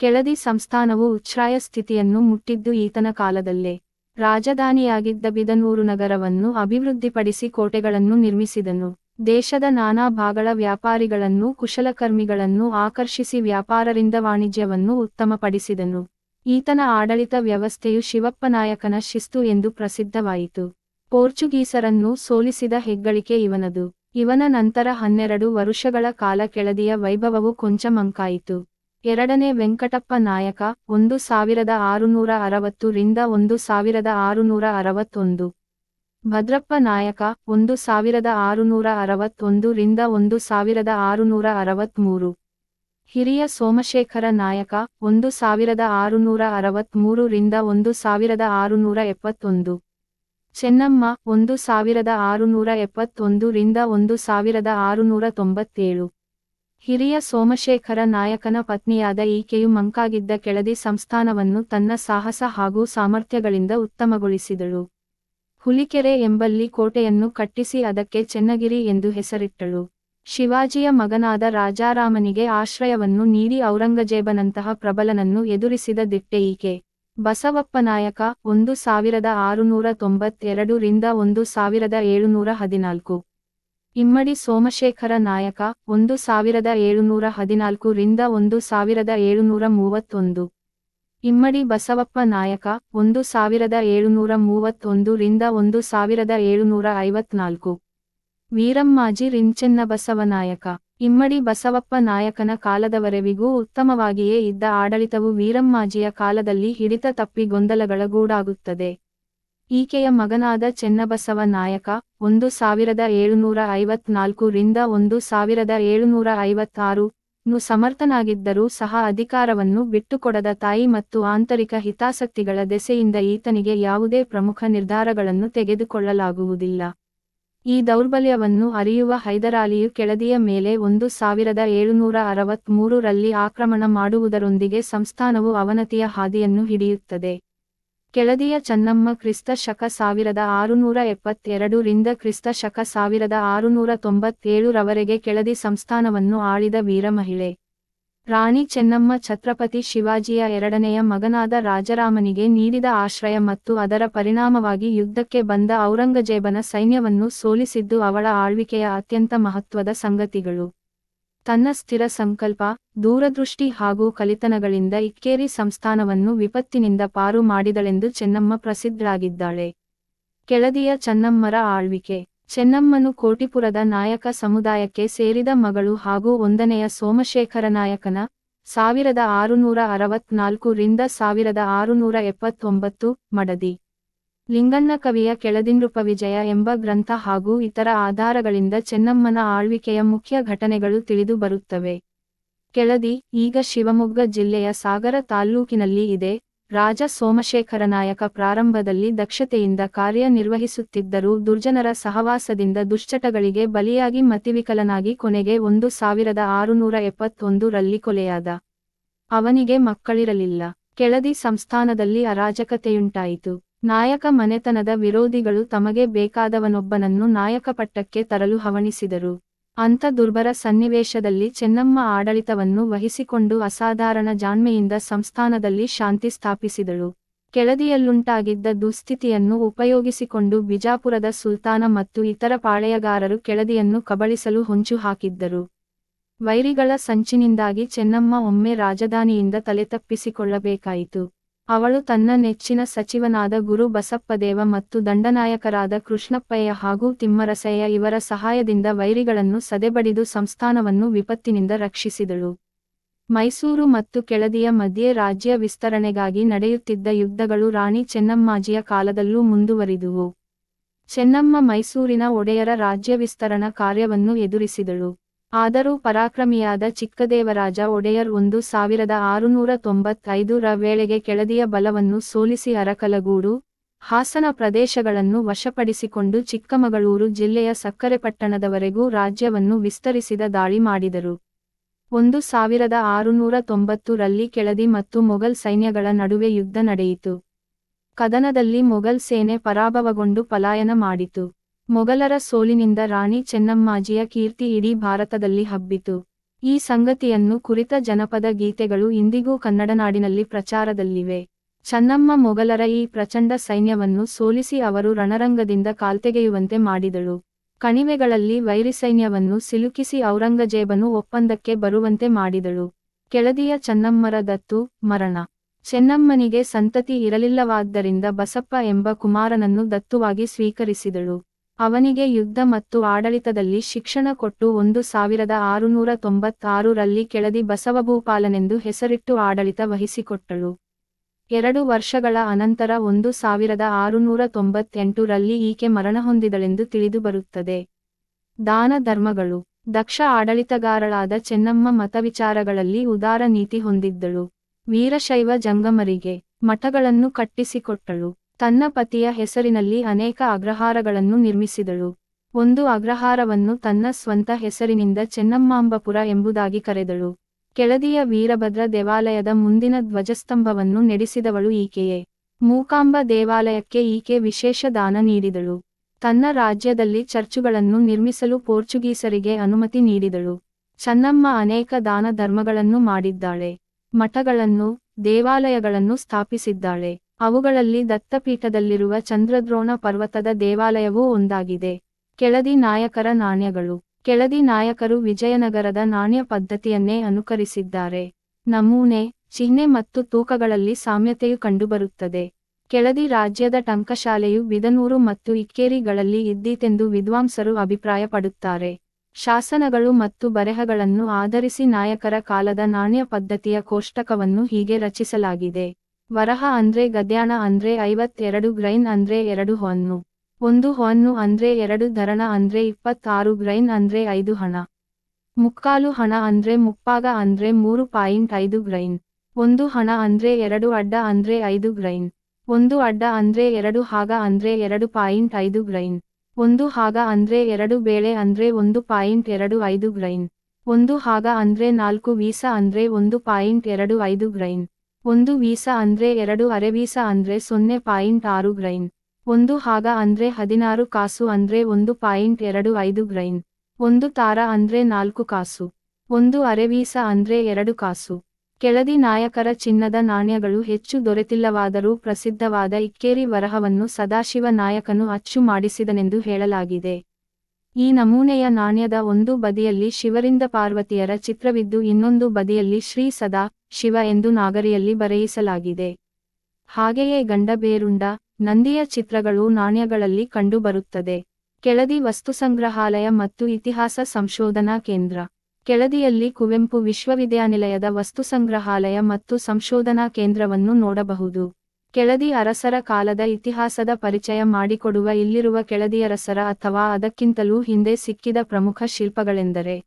ಕೆಳದಿ ಸಂಸ್ಥಾನವು ಉಚ್ಛ್ರಾಯ ಸ್ಥಿತಿಯನ್ನು ಮುಟ್ಟಿದ್ದು ಈತನ ಕಾಲದಲ್ಲೇ. ರಾಜಧಾನಿಯಾಗಿದ್ದ ಬಿದನೂರು ನಗರವನ್ನು ಅಭಿವೃದ್ಧಿಪಡಿಸಿ ಕೋಟೆಗಳನ್ನು ನಿರ್ಮಿಸಿದನು. ದೇಶದ ನಾನಾ ಭಾಗಗಳ ವ್ಯಾಪಾರಿಗಳನ್ನು, ಕುಶಲಕರ್ಮಿಗಳನ್ನು ಆಕರ್ಷಿಸಿ ವ್ಯಾಪಾರರಿಂದ ವಾಣಿಜ್ಯವನ್ನು ಉತ್ತಮಪಡಿಸಿದನು. ಈತನ ಆಡಳಿತ ವ್ಯವಸ್ಥೆಯು ಶಿವಪ್ಪನಾಯಕನ ಶಿಸ್ತು ಎಂದು ಪ್ರಸಿದ್ಧವಾಯಿತು. ಪೋರ್ಚುಗೀಸರನ್ನು ಸೋಲಿಸಿದ ಹೆಗ್ಗಳಿಕೆ ಇವನದು. ಇವನ ನಂತರ ಹನ್ನೆರಡು ವರುಷಗಳ ಕಾಲ ಕೆಳದಿಯ ವೈಭವವು ಕೊಂಚ ಮಂಕಾಯಿತು ಎರಡನೇ ವೆಂಕಟಪ್ಪ ನಾಯಕ, ಒಂದು ಸಾವಿರದ ಆರುನೂರ ಅರವತ್ತು ರಿಂದ ಒಂದು ಸಾವಿರದ ಆರುನೂರ ಅರವತ್ತೊಂದು. ಭದ್ರಪ್ಪ ನಾಯಕ, ಒಂದು ಸಾವಿರದ ಆರುನೂರ ಅರವತ್ತೊಂದು ರಿಂದ ಒಂದು ಸಾವಿರದ ಆರುನೂರ ಅರವತ್ಮೂರು. ಹಿರಿಯ ಸೋಮಶೇಖರ ನಾಯಕ, ಒಂದು ಸಾವಿರದ ಆರುನೂರ ಅರವತ್ಮೂರು ರಿಂದ ಒಂದು ಸಾವಿರದ ಆರುನೂರ ಎಪ್ಪತ್ತೊಂದು. ಚೆನ್ನಮ್ಮ, ಒಂದು ಸಾವಿರದ ಆರುನೂರ ಎಪ್ಪತ್ತೊಂದು ರಿಂದ ಒಂದು ಸಾವಿರದ ಆರುನೂರ ತೊಂಬತ್ತೇಳು. ಹಿರಿಯ ಸೋಮಶೇಖರ ನಾಯಕನ ಪತ್ನಿಯಾದ ಈಕೆಯು ಮಂಕಾಗಿದ್ದ ಕೆಳದಿ ಸಂಸ್ಥಾನವನ್ನು ತನ್ನ ಸಾಹಸ ಹಾಗೂ ಸಾಮರ್ಥ್ಯಗಳಿಂದ ಉತ್ತಮಗೊಳಿಸಿದಳು. ಹುಲಿಕೆರೆ ಎಂಬಲ್ಲಿ ಕೋಟೆಯನ್ನು ಕಟ್ಟಿಸಿ ಅದಕ್ಕೆ ಚೆನ್ನಗಿರಿ ಎಂದು ಹೆಸರಿಟ್ಟಳು. ಶಿವಾಜಿಯ ಮಗನಾದ ರಾಜಾರಾಮನಿಗೆ ಆಶ್ರಯವನ್ನು ನೀಡಿ ಔರಂಗಜೇಬನಂತಹ ಪ್ರಬಲನನ್ನು ಎದುರಿಸಿದ ದಿಟ್ಟೆ ಈಕೆ. ಬಸವಪ್ಪ ನಾಯಕ, ಒಂದು ಸಾವಿರದ ಆರುನೂರ ತೊಂಬತ್ತೆರಡು ರಿಂದ ಒಂದು ಸಾವಿರದ ಏಳುನೂರ ಹದಿನಾಲ್ಕು. ಇಮ್ಮಡಿ ಸೋಮಶೇಖರ ನಾಯಕ, ಒಂದು ಸಾವಿರದ ಏಳುನೂರ ಹದಿನಾಲ್ಕು ರಿಂದ ಒಂದು ಸಾವಿರದ ಏಳುನೂರ ಮೂವತ್ತೊಂದು. ಇಮ್ಮಡಿ ಬಸವಪ್ಪ ನಾಯಕ, ಒಂದು ಸಾವಿರದ ಏಳುನೂರ ಮೂವತ್ತೊಂದು ರಿಂದ ಒಂದು ಸಾವಿರದ ಏಳುನೂರ ಐವತ್ನಾಲ್ಕು. ವೀರಮ್ಮಾಜಿ ರಿಂಚೆನ್ನ ಬಸವನಾಯಕ ಇಮ್ಮಡಿ ಬಸವಪ್ಪ ನಾಯಕನ ಕಾಲದವರೆವಿಗೂ ಉತ್ತಮವಾಗಿಯೇ ಇದ್ದ ಆಡಳಿತವು ವೀರಮ್ಮಾಜಿಯ ಕಾಲದಲ್ಲಿ ಹಿಡಿತ ತಪ್ಪಿ ಗೊಂದಲಗಳ ಗೂಡಾಗುತ್ತದೆ ಈಕೆಯ ಮಗನಾದ ಚೆನ್ನಬಸವ ನಾಯಕ, ಒಂದು ಸಾವಿರದ ಏಳುನೂರ ಐವತ್ನಾಲ್ಕು ರಿಂದ ಒಂದು ಸಾವಿರದ ಏಳುನೂರ ಐವತ್ತಾರು ನು ಸಮರ್ಥನಾಗಿದ್ದರೂ ಸಹ ಅಧಿಕಾರವನ್ನು ಬಿಟ್ಟುಕೊಡದ ತಾಯಿ ಮತ್ತು ಆಂತರಿಕ ಹಿತಾಸಕ್ತಿಗಳ ದೆಸೆಯಿಂದ ಈತನಿಗೆ ಯಾವುದೇ ಪ್ರಮುಖ ನಿರ್ಧಾರಗಳನ್ನು ತೆಗೆದುಕೊಳ್ಳಲಾಗುವುದಿಲ್ಲ. ಈ ದೌರ್ಬಲ್ಯವನ್ನು ಅರಿಯುವ ಹೈದರಾಲಿಯು ಕೆಳದಿಯ ಮೇಲೆ ಒಂದು ಸಾವಿರದ ಏಳುನೂರ ಅರವತ್ಮೂರರಲ್ಲಿ ಆಕ್ರಮಣ ಮಾಡುವುದರೊಂದಿಗೆ ಸಂಸ್ಥಾನವು ಅವನತಿಯ ಹಾದಿಯನ್ನು ಹಿಡಿಯುತ್ತದೆ. ಕೆಳದಿಯ ಚನ್ನಮ್ಮ ಕ್ರಿಸ್ತ ಶಕ ಸಾವಿರದ ಆರುನೂರ ಎಪ್ಪತ್ತೆರಡು ರಿಂದ ಕ್ರಿಸ್ತ ಶಕ ಸಾವಿರದ ಆರುನೂರ ತೊಂಬತ್ತೇಳು ರವರೆಗೆ ಕೆಳದಿ ಸಂಸ್ಥಾನವನ್ನು ಆಳಿದ ವೀರ ಮಹಿಳೆ ರಾಣಿ ಚೆನ್ನಮ್ಮ ಛತ್ರಪತಿ ಶಿವಾಜಿಯ ಎರಡನೆಯ ಮಗನಾದ ರಾಜರಾಮನಿಗೆ ನೀಡಿದ ಆಶ್ರಯ ಮತ್ತು ಅದರ ಪರಿಣಾಮವಾಗಿ ಯುದ್ಧಕ್ಕೆ ಬಂದ ಔರಂಗಜೇಬನ ಸೈನ್ಯವನ್ನು ಸೋಲಿಸಿದ್ದು ಅವಳ ಆಳ್ವಿಕೆಯ ಅತ್ಯಂತ ಮಹತ್ವದ ಸಂಗತಿಗಳು. ತನ್ನ ಸ್ಥಿರ ಸಂಕಲ್ಪ, ದೂರದೃಷ್ಟಿ ಹಾಗೂ ಕಲಿತನಗಳಿಂದ ಇಕ್ಕೇರಿ ಸಂಸ್ಥಾನವನ್ನು ವಿಪತ್ತಿನಿಂದ ಪಾರು ಮಾಡಿದಳೆಂದು ಚೆನ್ನಮ್ಮ ಪ್ರಸಿದ್ಧರಾಗಿದ್ದಾಳೆ ಕೆಳದಿಯ ಚೆನ್ನಮ್ಮರ ಆಳ್ವಿಕೆ. ಚೆನ್ನಮ್ಮನು ಕೋಟಿಪುರದ ನಾಯಕ ಸಮುದಾಯಕ್ಕೆ ಸೇರಿದ ಮಗಳು ಹಾಗೂ ಒಂದನೆಯ ಸೋಮಶೇಖರ ನಾಯಕನ ಸಾವಿರದ ಆರುನೂರ ಅರವತ್ನಾಲ್ಕು ರಿಂದ ಸಾವಿರದ ಆರುನೂರ ಎಪ್ಪತ್ತೊಂಬತ್ತು ಮಡದಿ. ಲಿಂಗಣ್ಣ ಕವಿಯ ಕೆಳದಿನೃಪ ವಿಜಯ ಎಂಬ ಗ್ರಂಥ ಹಾಗೂ ಇತರ ಆಧಾರಗಳಿಂದ ಚೆನ್ನಮ್ಮನ ಆಳ್ವಿಕೆಯ ಮುಖ್ಯ ಘಟನೆಗಳು ತಿಳಿದು ಬರುತ್ತವೆ. ಕೆಳದಿ, ಈಗ ಶಿವಮೊಗ್ಗ ಜಿಲ್ಲೆಯ ಸಾಗರ ತಾಲ್ಲೂಕಿನಲ್ಲಿ ಇದೆ. ರಾಜ ಸೋಮಶೇಖರ ನಾಯಕ ಪ್ರಾರಂಭದಲ್ಲಿ ದಕ್ಷತೆಯಿಂದ ಕಾರ್ಯನಿರ್ವಹಿಸುತ್ತಿದ್ದರೂ ದುರ್ಜನರ ಸಹವಾಸದಿಂದ ದುಶ್ಚಟಗಳಿಗೆ ಬಲಿಯಾಗಿ ಮತಿವಿಕಲನಾಗಿ ಕೊನೆಗೆ ಒಂದು ಸಾವಿರದ ಆರುನೂರ ಎಪ್ಪತ್ತೊಂದು ರಲ್ಲಿ ಕೊಲೆಯಾದ ಅವನಿಗೆ ಮಕ್ಕಳಿರಲಿಲ್ಲ. ಕೆಳದಿ ಸಂಸ್ಥಾನದಲ್ಲಿ ಅರಾಜಕತೆಯುಂಟಾಯಿತು. ನಾಯಕ ಮನೆತನದ ವಿರೋಧಿಗಳು ತಮಗೆ ಬೇಕಾದವನೊಬ್ಬನನ್ನು ನಾಯಕ ಪಟ್ಟಕ್ಕೆ ತರಲು ಹವಣಿಸಿದರು. ಅಂಥ ದುರ್ಬರ ಸನ್ನಿವೇಶದಲ್ಲಿ ಚೆನ್ನಮ್ಮ ಆಡಳಿತವನ್ನು ವಹಿಸಿಕೊಂಡು ಅಸಾಧಾರಣ ಜಾಣ್ಮೆಯಿಂದ ಸಂಸ್ಥಾನದಲ್ಲಿ ಶಾಂತಿ ಸ್ಥಾಪಿಸಿದಳು. ಕೆಳದಿಯಲ್ಲುಂಟಾಗಿದ್ದ ದುಸ್ಥಿತಿಯನ್ನು ಉಪಯೋಗಿಸಿಕೊಂಡು ಬಿಜಾಪುರದ ಸುಲ್ತಾನ ಮತ್ತು ಇತರ ಪಾಳೆಯಗಾರರು ಕೆಳದಿಯನ್ನು ಕಬಳಿಸಲು ಹೊಂಚು ಹಾಕಿದ್ದರು ವೈರಿಗಳ ಸಂಚಿನಿಂದಾಗಿ ಚೆನ್ನಮ್ಮ ಒಮ್ಮೆ ರಾಜಧಾನಿಯಿಂದ ತಲೆತಪ್ಪಿಸಿಕೊಳ್ಳಬೇಕಾಯಿತು. ಅವಳು ತನ್ನ ನೆಚ್ಚಿನ ಸಚಿವನಾದ ಗುರು ಬಸಪ್ಪದೇವ ಮತ್ತು ದಂಡನಾಯಕರಾದ ಕೃಷ್ಣಪ್ಪಯ್ಯ ಹಾಗೂ ತಿಮ್ಮರಸಯ್ಯ ಇವರ ಸಹಾಯದಿಂದ ವೈರಿಗಳನ್ನು ಸದೆಬಡಿದು ಸಂಸ್ಥಾನವನ್ನು ವಿಪತ್ತಿನಿಂದ ರಕ್ಷಿಸಿದಳು. ಮೈಸೂರು ಮತ್ತು ಕೆಳದಿಯ ಮಧ್ಯೆ ರಾಜ್ಯ ವಿಸ್ತರಣೆಗಾಗಿ ನಡೆಯುತ್ತಿದ್ದ ಯುದ್ಧಗಳು ರಾಣಿ ಚೆನ್ನಮ್ಮಾಜಿಯ ಕಾಲದಲ್ಲೂ ಮುಂದುವರಿದುವು. ಚೆನ್ನಮ್ಮ ಮೈಸೂರಿನ ಒಡೆಯರ ರಾಜ್ಯ ವಿಸ್ತರಣಾ ಕಾರ್ಯವನ್ನು ಎದುರಿಸಿದಳು. ಆದರೂ ಪರಾಕ್ರಮಿಯಾದ ಚಿಕ್ಕದೇವರಾಜ ಒಡೆಯರ್ ಒಂದು ಸಾವಿರದ ಆರುನೂರ ತೊಂಬತ್ತೈದು ರ ವೇಳೆಗೆ ಕೆಳದಿಯ ಬಲವನ್ನು ಸೋಲಿಸಿ ಅರಕಲಗೂಡು, ಹಾಸನ ಪ್ರದೇಶಗಳನ್ನು ವಶಪಡಿಸಿಕೊಂಡು ಚಿಕ್ಕಮಗಳೂರು ಜಿಲ್ಲೆಯ ಸಕ್ಕರೆಪಟ್ಟಣದವರೆಗೂ ರಾಜ್ಯವನ್ನು ವಿಸ್ತರಿಸಿದ ದಾಳಿ ಮಾಡಿದರು. ಒಂದು ಸಾವಿರದ ಆರುನೂರ ತೊಂಬತ್ತು ರಲ್ಲಿ ಕೆಳದಿ ಮತ್ತು ಮೊಘಲ್ ಸೈನ್ಯಗಳ ನಡುವೆ ಯುದ್ಧ ನಡೆಯಿತು. ಕದನದಲ್ಲಿ ಮೊಘಲ್ ಸೇನೆ ಪರಾಭವಗೊಂಡು ಪಲಾಯನ ಮಾಡಿತು. ಮೊಘಲರ ಸೋಲಿನಿಂದ ರಾಣಿ ಚೆನ್ನಮ್ಮಾಜಿಯ ಕೀರ್ತಿ ಇಡೀ ಭಾರತದಲ್ಲಿ ಹಬ್ಬಿತು. ಈ ಸಂಗತಿಯನ್ನು ಕುರಿತ ಜನಪದ ಗೀತೆಗಳು ಇಂದಿಗೂ ಕನ್ನಡನಾಡಿನಲ್ಲಿ ಪ್ರಚಾರದಲ್ಲಿವೆ. ಚೆನ್ನಮ್ಮ ಮೊಘಲರ ಈ ಪ್ರಚಂಡ ಸೈನ್ಯವನ್ನು ಸೋಲಿಸಿ ಅವರು ರಣರಂಗದಿಂದ ಕಾಲ್ತೆಗೆಯುವಂತೆ ಮಾಡಿದಳು. ಕಣಿವೆಗಳಲ್ಲಿ ವೈರಿಸೈನ್ಯವನ್ನು ಸಿಲುಕಿಸಿ ಔರಂಗಜೇಬನು ಒಪ್ಪಂದಕ್ಕೆ ಬರುವಂತೆ ಮಾಡಿದಳು. ಕೆಳದಿಯ ಚೆನ್ನಮ್ಮರ ದತ್ತು, ಮರಣ. ಚೆನ್ನಮ್ಮನಿಗೆ ಸಂತತಿ ಇರಲಿಲ್ಲವಾದ್ದರಿಂದ ಬಸಪ್ಪ ಎಂಬ ಕುಮಾರನನ್ನು ದತ್ತುವಾಗಿ ಸ್ವೀಕರಿಸಿದಳು. ಅವನಿಗೆ ಯುದ್ಧ ಮತ್ತು ಆಡಳಿತದಲ್ಲಿ ಶಿಕ್ಷಣ ಕೊಟ್ಟು ಒಂದು ಸಾವಿರದ ಆರುನೂರ ತೊಂಬತ್ತಾರು ರಲ್ಲಿ ಕೆಳದಿ ಬಸವಭೂಪಾಲನೆಂದು ಹೆಸರಿಟ್ಟು ಆಡಳಿತ ವಹಿಸಿಕೊಟ್ಟಳು. ಎರಡು ವರ್ಷಗಳ ಅನಂತರ ಒಂದು ಸಾವಿರದ ಆರುನೂರ ತೊಂಬತ್ತೆಂಟು ರಲ್ಲಿ ಈಕೆ ಮರಣ ಹೊಂದಿದಳೆಂದು ತಿಳಿದುಬರುತ್ತದೆ ದಾನ ಧರ್ಮಗಳು. ದಕ್ಷ ಆಡಳಿತಗಾರಳಾದ ಚೆನ್ನಮ್ಮ ಮತವಿಚಾರಗಳಲ್ಲಿ ಉದಾರ ನೀತಿ ಹೊಂದಿದ್ದಳು. ವೀರಶೈವ ಜಂಗಮರಿಗೆ ಮಠಗಳನ್ನು ಕಟ್ಟಿಸಿಕೊಟ್ಟಳು. ತನ್ನ ಪತಿಯ ಹೆಸರಿನಲ್ಲಿ ಅನೇಕ ಅಗ್ರಹಾರಗಳನ್ನು ನಿರ್ಮಿಸಿದಳು. ಒಂದು ಅಗ್ರಹಾರವನ್ನು ತನ್ನ ಸ್ವಂತ ಹೆಸರಿನಿಂದ ಚೆನ್ನಮ್ಮಾಂಬಪುರ ಎಂಬುದಾಗಿ ಕರೆದಳು. ಕೆಳದಿಯ ವೀರಭದ್ರ ದೇವಾಲಯದ ಮುಂದಿನ ಧ್ವಜಸ್ತಂಭವನ್ನು ನೆಡೆಸಿದವಳು ಈಕೆಯೇ. ಮೂಕಾಂಬ ದೇವಾಲಯಕ್ಕೆ ಈಕೆ ವಿಶೇಷ ದಾನ ನೀಡಿದಳು. ತನ್ನ ರಾಜ್ಯದಲ್ಲಿ ಚರ್ಚುಗಳನ್ನು ನಿರ್ಮಿಸಲು ಪೋರ್ಚುಗೀಸರಿಗೆ ಅನುಮತಿ ನೀಡಿದಳು. ಚೆನ್ನಮ್ಮ ಅನೇಕ ದಾನ ಧರ್ಮಗಳನ್ನು ಮಾಡಿದ್ದಾಳೆ. ಮಠಗಳನ್ನು, ದೇವಾಲಯಗಳನ್ನು ಸ್ಥಾಪಿಸಿದ್ದಾಳೆ. ಅವುಗಳಲ್ಲಿ ದತ್ತಪೀಠದಲ್ಲಿರುವ ಚಂದ್ರದ್ರೋಣ ಪರ್ವತದ ದೇವಾಲಯವೂ ಒಂದಾಗಿದೆ. ಕೆಳದಿ ನಾಯಕರ ನಾಣ್ಯಗಳು. ಕೆಳದಿ ನಾಯಕರು ವಿಜಯನಗರದ ನಾಣ್ಯ ಪದ್ಧತಿಯನ್ನೇ ಅನುಕರಿಸಿದ್ದಾರೆ. ನಮೂನೆ, ಚಿಹ್ನೆ ಮತ್ತು ತೂಕಗಳಲ್ಲಿ ಸಾಮ್ಯತೆಯು ಕಂಡುಬರುತ್ತದೆ. ಕೆಳದಿ ರಾಜ್ಯದ ಟಂಕಶಾಲೆಯು ಬಿದನೂರು ಮತ್ತು ಇಕ್ಕೇರಿಗಳಲ್ಲಿ ಇದ್ದೀತೆಂದು ವಿದ್ವಾಂಸರು ಅಭಿಪ್ರಾಯಪಡುತ್ತಾರೆ. ಶಾಸನಗಳು ಮತ್ತು ಬರೆಹಗಳನ್ನು ಆಧರಿಸಿ ನಾಯಕರ ಕಾಲದ ನಾಣ್ಯ ಪದ್ಧತಿಯ ಕೋಷ್ಟಕವನ್ನು ಹೀಗೆ ರಚಿಸಲಾಗಿದೆ. ವರಹ ಅಂದ್ರೆ ಗದ್ಯಾಣ ಅಂದ್ರೆ ಐವತ್ತೆರಡು, ಗ್ರೈನ್ ಅಂದ್ರೆ ಎರಡು ಹೊನ್ನು. ಒಂದು ಹೊನ್ನು ಅಂದ್ರೆ ಎರಡು, ಧರಣ ಅಂದ್ರೆ ಇಪ್ಪತ್ತಾರು, ಗ್ರೈನ್ ಅಂದ್ರೆ ಐದು ಹಣ. ಮುಕ್ಕಾಲು ಹಣ ಅಂದ್ರೆ ಮುಪ್ಪಾಗ ಅಂದ್ರೆ ಮೂರು ಪಾಯಿಂಟ್ ಐದು ಗ್ರೈನ್. ಒಂದು ಹಣ ಅಂದ್ರೆ ಎರಡು, ಅಡ್ಡ ಅಂದ್ರೆ ಐದು ಗ್ರೈನ್. ಒಂದು ಅಡ್ಡ ಅಂದ್ರೆ ಎರಡು, ಹಾಗ ಅಂದ್ರೆ ಎರಡು ಪಾಯಿಂಟ್ ಐದು ಗ್ರೈನ್. ಒಂದು ಹಾಗ ಅಂದ್ರೆ ಎರಡು, ಬೇಳೆ ಅಂದ್ರೆ ಒಂದು ಪಾಯಿಂಟ್ ಎರಡು ಐದು ಗ್ರೈನ್. ಒಂದು ಹಾಗ ಅಂದ್ರೆ ನಾಲ್ಕು, ವೀಸ ಅಂದ್ರೆ ಒಂದು ಪಾಯಿಂಟ್ ಎರಡು ಐದು ಗ್ರೈನ್. ಒಂದು ವೀಸಾ ಅಂದ್ರೆ ಎರಡು ಅರೆವೀಸ ಅಂದ್ರೆ ಸೊನ್ನೆ ಪಾಯಿಂಟ್ ಆರು ಗ್ರೈನ್. ಒಂದು ಹಾಗ ಅಂದ್ರೆ ಹದಿನಾರು ಕಾಸು ಅಂದ್ರೆ ಒಂದು ಪಾಯಿಂಟ್ ಎರಡು ಐದು ಗ್ರೈನ್. ಒಂದು ತಾರ ಅಂದ್ರೆ ನಾಲ್ಕು ಕಾಸು. ಒಂದು ಅರೆವೀಸ ಅಂದ್ರೆ ಎರಡು ಕಾಸು. ಕೆಳದಿ ನಾಯಕರ ಚಿನ್ನದ ನಾಣ್ಯಗಳು ಹೆಚ್ಚು ದೊರೆತಿಲ್ಲವಾದರೂ ಪ್ರಸಿದ್ಧವಾದ ಇಕ್ಕೇರಿ ವರಹವನ್ನು ಸದಾಶಿವ ನಾಯಕನು ಅಚ್ಚು ಮಾಡಿಸಿದನೆಂದು ಹೇಳಲಾಗಿದೆ. ಈ ನಮೂನೆಯ ನಾಣ್ಯದ ಒಂದು ಬದಿಯಲ್ಲಿ ಶಿವರಿಂದ ಪಾರ್ವತಿಯರ ಚಿತ್ರವಿದ್ದು ಇನ್ನೊಂದು ಬದಿಯಲ್ಲಿ ಶ್ರೀ ಸದಾ ಶಿವ ಎಂದು ನಾಗರಿಯಲ್ಲಿ ಬರೆಯಿಸಲಾಗಿದೆ. ಹಾಗೆಯೇ ಗಂಡಬೇರುಂಡ, ನಂದಿಯ ಚಿತ್ರಗಳು ನಾಣ್ಯಗಳಲ್ಲಿ ಕಂಡುಬರುತ್ತದೆ. ಕೆಳದಿ ವಸ್ತುಸಂಗ್ರಹಾಲಯ ಮತ್ತು ಇತಿಹಾಸ ಸಂಶೋಧನಾ ಕೇಂದ್ರ. ಕೆಳದಿಯಲ್ಲಿ ಕುವೆಂಪು ವಿಶ್ವವಿದ್ಯಾನಿಲಯದ ವಸ್ತುಸಂಗ್ರಹಾಲಯ ಮತ್ತು ಸಂಶೋಧನಾ ಕೇಂದ್ರವನ್ನು ನೋಡಬಹುದು. ಕೆಳದಿ ಅರಸರ ಕಾಲದ ಇತಿಹಾಸದ ಪರಿಚಯ ಮಾಡಿಕೊಡುವ ಇಲ್ಲಿರುವ ಕೆಳದಿಯರಸರ ಅಥವಾ ಅದಕ್ಕಿಂತಲೂ ಹಿಂದೆ ಸಿಕ್ಕಿದ ಪ್ರಮುಖ ಶಿಲ್ಪಗಳೆಂದರೆ,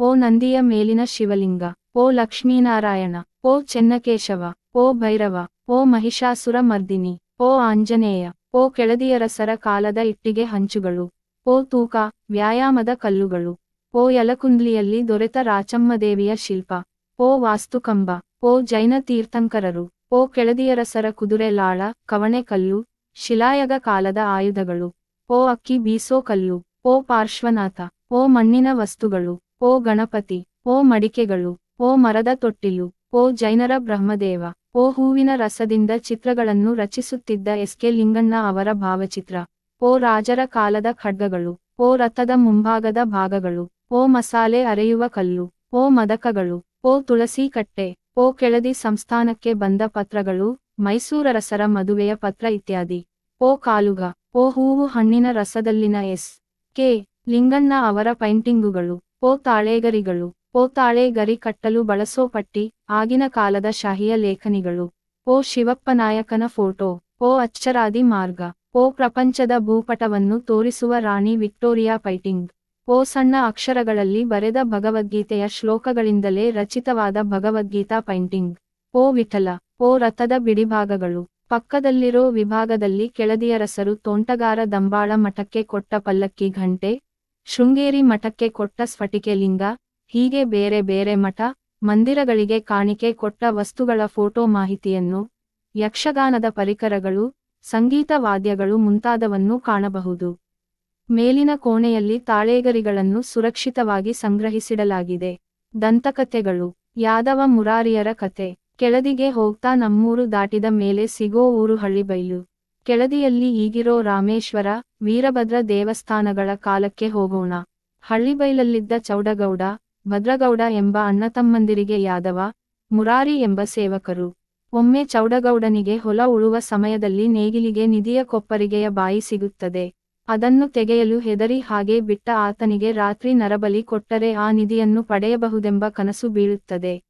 ಓ ನಂದಿಯ ಮೇಲಿನ ಶಿವಲಿಂಗ, ಓ ಲಕ್ಷ್ಮೀನಾರಾಯಣ, ಓ ಚೆನ್ನಕೇಶವ, ಓ ಭೈರವ, ಓ ಮಹಿಷಾಸುರ ಮರ್ದಿನಿ, ಓ ಆಂಜನೇಯ, ಓ ಕೆಳದಿಯರಸರ ಕಾಲದ ಇಟ್ಟಿಗೆ ಹಂಚುಗಳು, ಓ ತೂಕ, ವ್ಯಾಯಾಮದ ಕಲ್ಲುಗಳು, ಓ ಯಲಕುಂದ್ಲಿಯಲ್ಲಿ ದೊರೆತ ರಾಚಮ್ಮದೇವಿಯ ಶಿಲ್ಪ, ಓ ವಾಸ್ತುಕಂಬ, ಓ ಜೈನ ತೀರ್ಥಂಕರರು. ಓ ಕೆಳದಿಯರಸರ ಕುದುರೆ ಲಾಳ, ಕವಣೆ ಕಲ್ಲು, ಶಿಲಾಯಗ ಕಾಲದ ಆಯುಧಗಳು. ಓ ಅಕ್ಕಿ ಬೀಸೋ ಕಲ್ಲು, ಓ ಪಾರ್ಶ್ವನಾಥ, ಓ ಮಣ್ಣಿನ ವಸ್ತುಗಳು, ಓ ಗಣಪತಿ, ಓ ಮಡಿಕೆಗಳು, ಓ ಮರದ ತೊಟ್ಟಿಲು, ಓ ಜೈನರ ಬ್ರಹ್ಮದೇವ, ಓ ಹೂವಿನ ರಸದಿಂದ ಚಿತ್ರಗಳನ್ನು ರಚಿಸುತ್ತಿದ್ದ ಎಸ್ಕೆ ಲಿಂಗಣ್ಣ ಅವರ ಭಾವಚಿತ್ರ. ಓ ರಾಜರ ಕಾಲದ ಖಡ್ಗಗಳು, ಓ ರಥದ ಮುಂಭಾಗದ ಭಾಗಗಳು, ಓ ಮಸಾಲೆ ಅರೆಯುವ ಕಲ್ಲು, ಓ ಮದಕಗಳು, ಓ ತುಳಸಿ ಕಟ್ಟೆ. ಓ ಕೆಳದಿ ಸಂಸ್ಥಾನಕ್ಕೆ ಬಂದ ಪತ್ರಗಳು ಮೈಸೂರರಸರ ಮದುವೆಯ ಪತ್ರ ಇತ್ಯಾದಿ. ಓ ಕಾಲುಗ, ಓ ಹೂವು ಹಣ್ಣಿನ ರಸದಲ್ಲಿನ ಎಸ್. ಕೆ. ಲಿಂಗಣ್ಣ ಅವರ ಪೈಂಟಿಂಗುಗಳು. ಓ ತಾಳೆಗರಿಗಳು. ಓ ತಾಳೆಗರಿ ಕಟ್ಟಲು ಬಳಸೋ ಪಟ್ಟಿ, ಆಗಿನ ಕಾಲದ ಶಾಹಿಯ ಲೇಖನಿಗಳು. ಓ ಶಿವಪ್ಪನಾಯಕನ ಫೋಟೋ. ಓ ಅಚ್ಚರಾದಿ ಮಾರ್ಗ. ಓ ಪ್ರಪಂಚದ ಭೂಪಟವನ್ನು ತೋರಿಸುವ ರಾಣಿ ವಿಕ್ಟೋರಿಯಾ ಪೈಟಿಂಗ್. ಓ ಸಣ್ಣ ಅಕ್ಷರಗಳಲ್ಲಿ ಬರೆದ ಭಗವದ್ಗೀತೆಯ ಶ್ಲೋಕಗಳಿಂದಲೇ ರಚಿತವಾದ ಭಗವದ್ಗೀತಾ ಪೈಂಟಿಂಗ್. ಓ ವಿಠಲ, ಓ ರಥದ ಬಿಡಿಭಾಗಗಳು. ಪಕ್ಕದಲ್ಲಿರೋ ವಿಭಾಗದಲ್ಲಿ ಕೆಳದಿಯರಸರು ತೋಂಟಗಾರ ದಂಬಾಳ ಮಠಕ್ಕೆ ಕೊಟ್ಟ ಪಲ್ಲಕ್ಕಿ ಘಂಟೆ, ಶೃಂಗೇರಿ ಮಠಕ್ಕೆ ಕೊಟ್ಟ ಸ್ಫಟಿಕೆ ಲಿಂಗ, ಹೀಗೆ ಬೇರೆ ಬೇರೆ ಮಠ, ಮಂದಿರಗಳಿಗೆ ಕಾಣಿಕೆ ಕೊಟ್ಟ ವಸ್ತುಗಳ ಫೋಟೋ ಮಾಹಿತಿಯನ್ನು, ಯಕ್ಷಗಾನದ ಪರಿಕರಗಳು, ಸಂಗೀತ ವಾದ್ಯಗಳು ಮುಂತಾದವನ್ನು ಕಾಣಬಹುದು. ಮೇಲಿನ ಕೋಣೆಯಲ್ಲಿ ತಾಳೇಗರಿಗಳನ್ನು ಸುರಕ್ಷಿತವಾಗಿ ಸಂಗ್ರಹಿಸಿಡಲಾಗಿದೆ. ದಂತಕಥೆಗಳು. ಯಾದವ ಮುರಾರಿಯರ ಕತೆ ಕೆಳದಿಗೆ ಹೋಗ್ತಾ ನಮ್ಮೂರು ದಾಟಿದ ಮೇಲೆ ಸಿಗೋ ಊರು ಹಳ್ಳಿಬೈಲು ಕೆಳದಿಯಲ್ಲಿ ಈಗಿರೋ ರಾಮೇಶ್ವರ, ವೀರಭದ್ರ ದೇವಸ್ಥಾನಗಳ ಕಾಲಕ್ಕೆ ಹೋಗೋಣ. ಹಳ್ಳಿಬೈಲಲ್ಲಿದ್ದ ಚೌಡಗೌಡ, ಭದ್ರಗೌಡ ಎಂಬ ಅಣ್ಣತಮ್ಮಂದಿರಿಗೆ ಯಾದವ, ಮುರಾರಿ ಎಂಬ ಸೇವಕರು. ಒಮ್ಮೆ ಚೌಡಗೌಡನಿಗೆ ಹೊಲ ಉಳುವ ಸಮಯದಲ್ಲಿ ನೇಗಿಲಿಗೆ ನಿಧಿಯ ಕೊಪ್ಪರಿಗೆಯ ಬಾಯಿ ಸಿಗುತ್ತದೆ. ಅದನ್ನು ತೆಗೆಯಲು ಹೆದರಿ ಹಾಗೆ ಬಿಟ್ಟ ಆತನಿಗೆ ರಾತ್ರಿ ನರಬಲಿ ಕೊಟ್ಟರೆ ಆ ನಿಧಿಯನ್ನು ಪಡೆಯಬಹುದೆಂಬ ಕನಸು ಬೀಳುತ್ತದೆ.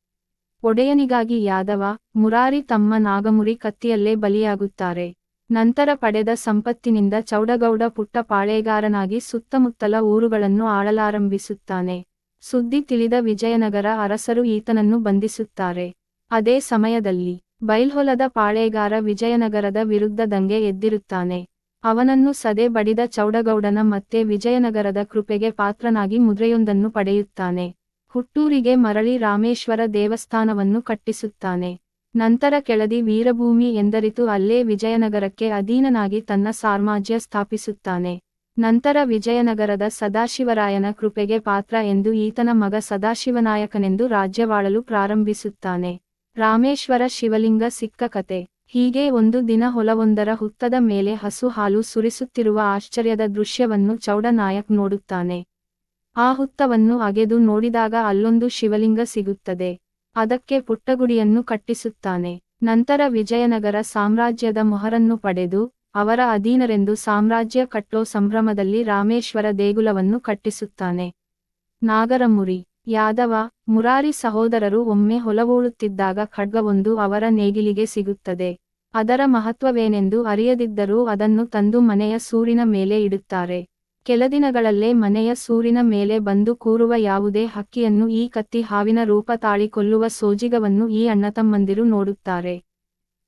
ಒಡೆಯನಿಗಾಗಿ ಯಾದವ, ಮುರಾರಿ ತಮ್ಮ ನಾಗಮುರಿ ಕತ್ತಿಯಲ್ಲೇ ಬಲಿಯಾಗುತ್ತಾರೆ. ನಂತರ ಪಡೆದ ಸಂಪತ್ತಿನಿಂದ ಚೌಡಗೌಡ ಪುಟ್ಟ ಪಾಳೇಗಾರನಾಗಿ ಸುತ್ತಮುತ್ತಲ ಊರುಗಳನ್ನು ಆಳಲಾರಂಭಿಸುತ್ತಾನೆ. ಸುದ್ದಿ ತಿಳಿದ ವಿಜಯನಗರ ಅರಸರು ಈತನನ್ನು ಬಂಧಿಸುತ್ತಾರೆ. ಅದೇ ಸಮಯದಲ್ಲಿ ಬೈಲ್ಹೊಲದ ಪಾಳೇಗಾರ ವಿಜಯನಗರದ ವಿರುದ್ಧ ದಂಗೆ ಎದ್ದಿರುತ್ತಾನೆ. ಅವನನ್ನು ಸದೆ ಬಡಿದ ಚೌಡಗೌಡನ ಮತ್ತೆ ವಿಜಯನಗರದ ಕೃಪೆಗೆ ಪಾತ್ರನಾಗಿ ಮುದ್ರೆಯೊಂದನ್ನು ಪಡೆಯುತ್ತಾನೆ. ಹುಟ್ಟೂರಿಗೆ ಮರಳಿ ರಾಮೇಶ್ವರ ದೇವಸ್ಥಾನವನ್ನು ಕಟ್ಟಿಸುತ್ತಾನೆ. ನಂತರ ಕೆಳದಿ ವೀರಭೂಮಿ ಎಂದರಿತು ಅಲ್ಲೇ ವಿಜಯನಗರಕ್ಕೆ ಅಧೀನನಾಗಿ ತನ್ನ ಸಾಮ್ರಾಜ್ಯ ಸ್ಥಾಪಿಸುತ್ತಾನೆ. ನಂತರ ವಿಜಯನಗರದ ಸದಾಶಿವರಾಯನ ಕೃಪೆಗೆ ಪಾತ್ರ ಎಂದು ಈತನ ಮಗ ಸದಾಶಿವನಾಯಕನೆಂದು ರಾಜ್ಯವಾಳಲು ಪ್ರಾರಂಭಿಸುತ್ತಾನೆ. ರಾಮೇಶ್ವರ ಶಿವಲಿಂಗ ಸಿಕ್ಕ ಕತೆ. ಹೀಗೆ ಒಂದು ದಿನ ಹೊಲವೊಂದರ ಹುತ್ತದ ಮೇಲೆ ಹಸು ಹಾಲು ಸುರಿಸುತ್ತಿರುವ ಆಶ್ಚರ್ಯದ ದೃಶ್ಯವನ್ನು ಚೌಡನಾಯಕ್ ನೋಡುತ್ತಾನೆ. ಆ ಹುತ್ತವನ್ನು ಅಗೆದು ನೋಡಿದಾಗ ಅಲ್ಲೊಂದು ಶಿವಲಿಂಗ ಸಿಗುತ್ತದೆ. ಅದಕ್ಕೆ ಪುಟ್ಟಗುಡಿಯನ್ನು ಕಟ್ಟಿಸುತ್ತಾನೆ. ನಂತರ ವಿಜಯನಗರ ಸಾಮ್ರಾಜ್ಯದ ಮೊಹರನ್ನು ಪಡೆದು, ಅವರ ಅಧೀನರೆಂದು ಸಾಮ್ರಾಜ್ಯ ಕಟ್ಟೋ ಸಂಭ್ರಮದಲ್ಲಿ ರಾಮೇಶ್ವರ ದೇಗುಲವನ್ನು ಕಟ್ಟಿಸುತ್ತಾನೆ. ನಾಗರಮುರಿ ಯಾದವ, ಮುರಾರಿ ಸಹೋದರರು ಒಮ್ಮೆ ಹೊಲವೂಳುತ್ತಿದ್ದಾಗ ಖಡ್ಗವೊಂದು ಅವರ ನೇಗಿಲಿಗೆ ಸಿಗುತ್ತದೆ. ಅದರ ಮಹತ್ವವೇನೆಂದು ಅರಿಯದಿದ್ದರೂ ಅದನ್ನು ತಂದು ಮನೆಯ ಸೂರಿನ ಮೇಲೆ ಇಡುತ್ತಾರೆ. ಕೆಲದಿನಗಳಲ್ಲೇ ಮನೆಯ ಸೂರಿನ ಮೇಲೆ ಬಂದು ಕೂರುವ ಯಾವುದೇ ಹಕ್ಕಿಯನ್ನು ಈ ಕತ್ತಿ ಹಾವಿನ ರೂಪ ತಾಳಿ ಕೊಲ್ಲುವ ಸೋಜಿಗವನ್ನು ಈ ಅಣ್ಣತಮ್ಮಂದಿರು ನೋಡುತ್ತಾರೆ.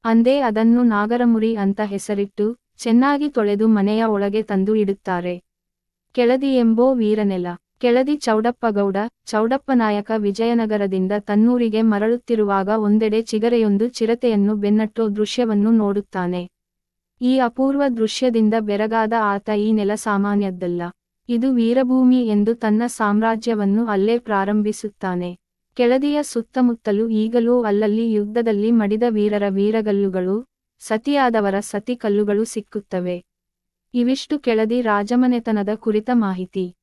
ಅಂದೇ ಅದನ್ನು ನಾಗರಮುರಿ ಅಂತ ಹೆಸರಿಟ್ಟು ಚೆನ್ನಾಗಿ ತೊಳೆದು ಮನೆಯ ಒಳಗೆ ತಂದು ಇಡುತ್ತಾರೆ. ಕೆಳದಿ ಎಂಬೋ ವೀರನೆಲ. ಕೆಳದಿ ಚೌಡಪ್ಪಗೌಡ ಚೌಡಪ್ಪನಾಯಕ ವಿಜಯನಗರದಿಂದ ತನ್ನೂರಿಗೆ ಮರಳುತ್ತಿರುವಾಗ ಒಂದೆಡೆ ಚಿಗರೆಯೊಂದು ಚಿರತೆಯನ್ನು ಬೆನ್ನಟ್ಟೋ ದೃಶ್ಯವನ್ನು ನೋಡುತ್ತಾನೆ. ಈ ಅಪೂರ್ವ ದೃಶ್ಯದಿಂದ ಬೆರಗಾದ ಆತ ಈ ನೆಲ ಸಾಮಾನ್ಯದ್ದಲ್ಲ. ಇದು ವೀರಭೂಮಿ ಎಂದು ತನ್ನ ಸಾಮ್ರಾಜ್ಯವನ್ನು ಅಲ್ಲೇ ಪ್ರಾರಂಭಿಸುತ್ತಾನೆ. ಕೆಳದಿಯ ಸುತ್ತಮುತ್ತಲೂ ಈಗಲೂ ಅಲ್ಲಲ್ಲಿ ಯುದ್ಧದಲ್ಲಿ ಮಡಿದ ವೀರರ ವೀರಗಲ್ಲುಗಳು, ಸತಿಯಾದವರ ಸತಿ ಕಲ್ಲುಗಳು ಸಿಕ್ಕುತ್ತವೆ. ಇವಿಷ್ಟು ಕೆಳದಿ ರಾಜಮನೆತನದ ಕುರಿತ ಮಾಹಿತಿ.